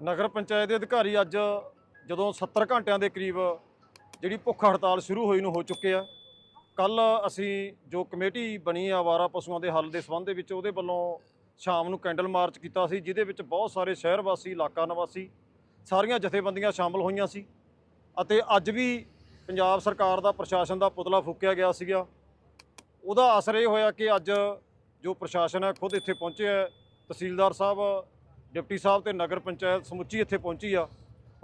ਨਗਰ ਪੰਚਾਇਤ ਦੇ ਅਧਿਕਾਰੀ ਅੱਜ ਜਦੋਂ 70 ਘੰਟਿਆਂ ਦੇ ਕਰੀਬ ਜਿਹੜੀ ਭੁੱਖ ਹੜਤਾਲ ਸ਼ੁਰੂ ਹੋਈ ਨੂੰ ਹੋ ਚੁੱਕੇ ਆ, ਕੱਲ ਅਸੀਂ ਜੋ ਕਮੇਟੀ ਬਣੀ ਆ ਆਵਾਰਾ ਪਸ਼ੂਆਂ ਦੇ ਹੱਲ ਦੇ ਸੰਬੰਧ ਦੇ ਵਿੱਚ, ਉਹਦੇ ਵੱਲੋਂ ਸ਼ਾਮ ਨੂੰ ਕੈਂਡਲ ਮਾਰਚ ਕੀਤਾ ਸੀ, ਜਿਹਦੇ ਵਿੱਚ ਬਹੁਤ ਸਾਰੇ ਸ਼ਹਿਰ ਵਾਸੀ ਇਲਾਕਾ ਨਿਵਾਸੀ, ਸਾਰੀਆਂ ਜਥੇਬੰਦੀਆਂ ਸ਼ਾਮਲ ਹੋਈਆਂ ਸੀ। ਅਤੇ ਅੱਜ ਵੀ ਪੰਜਾਬ ਸਰਕਾਰ ਦਾ, ਪ੍ਰਸ਼ਾਸਨ ਦਾ ਪੁਤਲਾ ਫੂਕਿਆ ਗਿਆ ਸੀਗਾ। ਉਹਦਾ ਅਸਰ ਇਹ ਹੋਇਆ ਕਿ ਅੱਜ ਜੋ ਪ੍ਰਸ਼ਾਸਨ ਹੈ, ਖੁਦ ਇੱਥੇ ਪਹੁੰਚਿਆ ਤਹਿਸੀਲਦਾਰ ਸਾਹਿਬ ਡਿਪਟੀ ਸਾਹਿਬ ਤੇ ਨਗਰ ਪੰਚਾਇਤ ਸਮੁੱਚੀ ਇੱਥੇ ਪਹੁੰਚੀ ਆ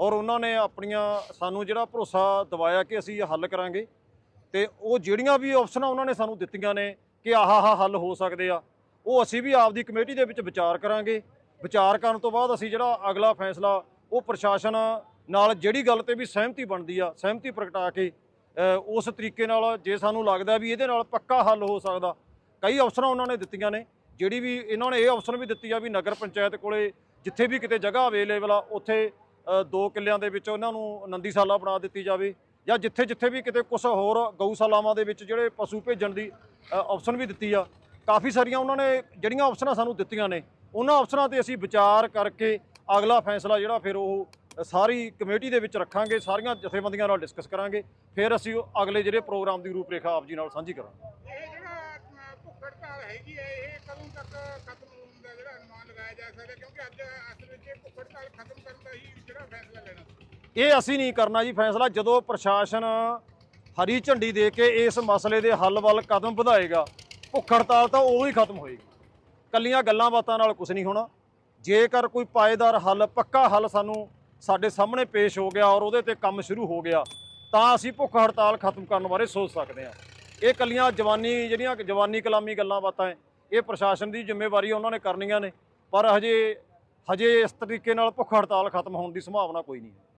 ਔਰ ਉਹਨਾਂ ਨੇ ਆਪਣੀਆਂ ਸਾਨੂੰ ਜਿਹੜਾ ਭਰੋਸਾ ਦਿਵਾਇਆ ਕਿ ਅਸੀਂ ਇਹ ਹੱਲ ਕਰਾਂਗੇ ਤੇ ਉਹ ਜਿਹੜੀਆਂ ਵੀ ਆਪਸ਼ਨਾਂ ਉਹਨਾਂ ਨੇ ਸਾਨੂੰ ਦਿੱਤੀਆਂ ਨੇ ਕਿ ਆਹ ਆਹ ਹੱਲ ਹੋ ਸਕਦੇ ਆ, ਉਹ ਅਸੀਂ ਵੀ ਆਪਦੀ ਕਮੇਟੀ ਦੇ ਵਿੱਚ ਵਿਚਾਰ ਕਰਾਂਗੇ। ਵਿਚਾਰ ਕਰਨ ਤੋਂ ਬਾਅਦ ਅਸੀਂ ਜਿਹੜਾ ਅਗਲਾ ਫੈਸਲਾ, ਉਹ ਪ੍ਰਸ਼ਾਸਨ ਨਾਲ ਜਿਹੜੀ ਗੱਲ ਤੇ ਵੀ ਸਹਿਮਤੀ ਬਣਦੀ ਆ, ਸਹਿਮਤੀ ਪ੍ਰਗਟਾ ਕੇ ਉਸ ਤਰੀਕੇ ਨਾਲ ਜੇ ਸਾਨੂੰ ਲੱਗਦਾ ਵੀ ਇਹਦੇ ਨਾਲ ਪੱਕਾ ਹੱਲ ਹੋ ਸਕਦਾ, ਕਈ ਅਫਸਰਾਂ ਉਹਨਾਂ ਨੇ ਦਿੱਤੀਆਂ ਨੇ। ਜਿਹੜੀ ਵੀ ਇਹਨਾਂ ਨੇ ਇਹ ਆਪਸ਼ਨ ਵੀ ਦਿੱਤੀ ਆ ਵੀ ਨਗਰ ਪੰਚਾਇਤ ਕੋਲੇ ਜਿੱਥੇ ਵੀ ਕਿਤੇ ਜਗ੍ਹਾ ਅਵੇਲੇਬਲ ਆ ਉੱਥੇ ਦੋ ਕਿੱਲਿਆਂ ਦੇ ਵਿੱਚ ਉਹਨਾਂ ਨੂੰ ਨੰਦੀਸ਼ਾਲਾ ਬਣਾ ਦਿੱਤੀ ਜਾਵੇ ਜਾਂ ਜਿੱਥੇ ਜਿੱਥੇ ਵੀ ਕਿਤੇ ਕੁਝ ਹੋਰ ਗਊਸ਼ਾਲਾਵਾਂ ਦੇ ਵਿੱਚ ਜਿਹੜੇ ਪਸ਼ੂ ਭੇਜਣ ਦੀ ਆਪਸ਼ਨ ਵੀ ਦਿੱਤੀ ਆ। ਕਾਫੀ ਸਾਰੀਆਂ ਉਹਨਾਂ ਨੇ ਜਿਹੜੀਆਂ ਆਪਸ਼ਨਾਂ ਸਾਨੂੰ ਦਿੱਤੀਆਂ ਨੇ ਉਹਨਾਂ ਆਪਸ਼ਨਾਂ ਤੇ ਅਸੀਂ ਵਿਚਾਰ ਕਰਕੇ ਅਗਲਾ ਫੈਸਲਾ ਜਿਹੜਾ ਫਿਰ ਉਹ ਸਾਰੀ ਕਮੇਟੀ ਦੇ ਵਿੱਚ ਰੱਖਾਂਗੇ ਸਾਰੀਆਂ ਜਥੇਬੰਦੀਆਂ ਨਾਲ ਡਿਸਕਸ ਕਰਾਂਗੇ ਫਿਰ ਅਸੀਂ ਉਹ ਅਗਲੇ ਜਿਹੜੇ ਪ੍ਰੋਗਰਾਮ ਦੀ ਰੂਪਰੇਖਾ ਆਪ ਜੀ ਨਾਲ ਸਾਂਝੀ ਕਰਾਂਗੇ। ਇਹ ਜਿਹੜਾ ਅ, ਹੈਗੀ ਹੈ ਕਦੋਂ ਤੱਕ ਖਤਮ ਹੋਣ ਦਾ ਜਿਹੜਾ ਅਨੁਮਾਨ ਲਗਾਇਆ ਜਾ ਸਕਦਾ, ਕਿਉਂਕਿ ਅੱਜ ਅਸਲ ਵਿੱਚ ਇਹ ਭੁੱਖ ਹੜਤਾਲ ਖਤਮ ਕਰਨ ਦਾ ਹੀ ਜਿਹੜਾ ਫੈਸਲਾ ਲੈਣਾ। ਇਹ ਅਸੀਂ ਨਹੀਂ ਕਰਨਾ ਜੀ ਫੈਸਲਾ, ਜਦੋਂ ਪ੍ਰਸ਼ਾਸਨ ਹਰੀ ਝੰਡੀ ਦੇ ਕੇ ਇਸ ਮਸਲੇ ਦੇ ਹੱਲ ਵੱਲ ਕਦਮ ਵਧਾਏਗਾ, ਭੁੱਖ ਹੜਤਾਲ ਤਾਂ ਉਦੋਂ ਹੀ ਖਤਮ ਹੋਏਗੀ। ਕੱਲੀਆਂ ਗੱਲਾਂ ਬਾਤਾਂ ਨਾਲ ਕੁਝ ਨਹੀਂ ਹੋਣਾ। ਜੇਕਰ ਕੋਈ ਪਾਏਦਾਰ ਹੱਲ, ਪੱਕਾ ਹੱਲ ਸਾਨੂੰ ਸਾਡੇ ਸਾਹਮਣੇ ਪੇਸ਼ ਹੋ ਗਿਆ ਔਰ ਉਹਦੇ ਤੇ ਕੰਮ ਸ਼ੁਰੂ ਹੋ ਗਿਆ, ਤਾਂ ਅਸੀਂ ਭੁੱਖ ਹੜਤਾਲ ਖਤਮ ਕਰਨ ਬਾਰੇ ਸੋਚ ਸਕਦੇ ਹਾਂ। ਇਹ ਕੱਲੀਆਂ ਜਵਾਨੀ, ਜਿਹੜੀਆਂ ਜਵਾਨੀ ਕਲਾਮੀ ਗੱਲਾਂ ਬਾਤਾਂ ਹੈ ਇਹ ਪ੍ਰਸ਼ਾਸਨ ਦੀ ਜ਼ਿੰਮੇਵਾਰੀ ਉਹਨਾਂ ਨੇ ਕਰਨੀਆਂ ਨੇ, ਪਰ ਹਜੇ ਹਜੇ ਇਸ ਤਰੀਕੇ ਨਾਲ ਭੁੱਖ ਹੜਤਾਲ ਖਤਮ ਹੋਣ ਦੀ ਸੰਭਾਵਨਾ ਕੋਈ ਨਹੀਂ ਹੈ।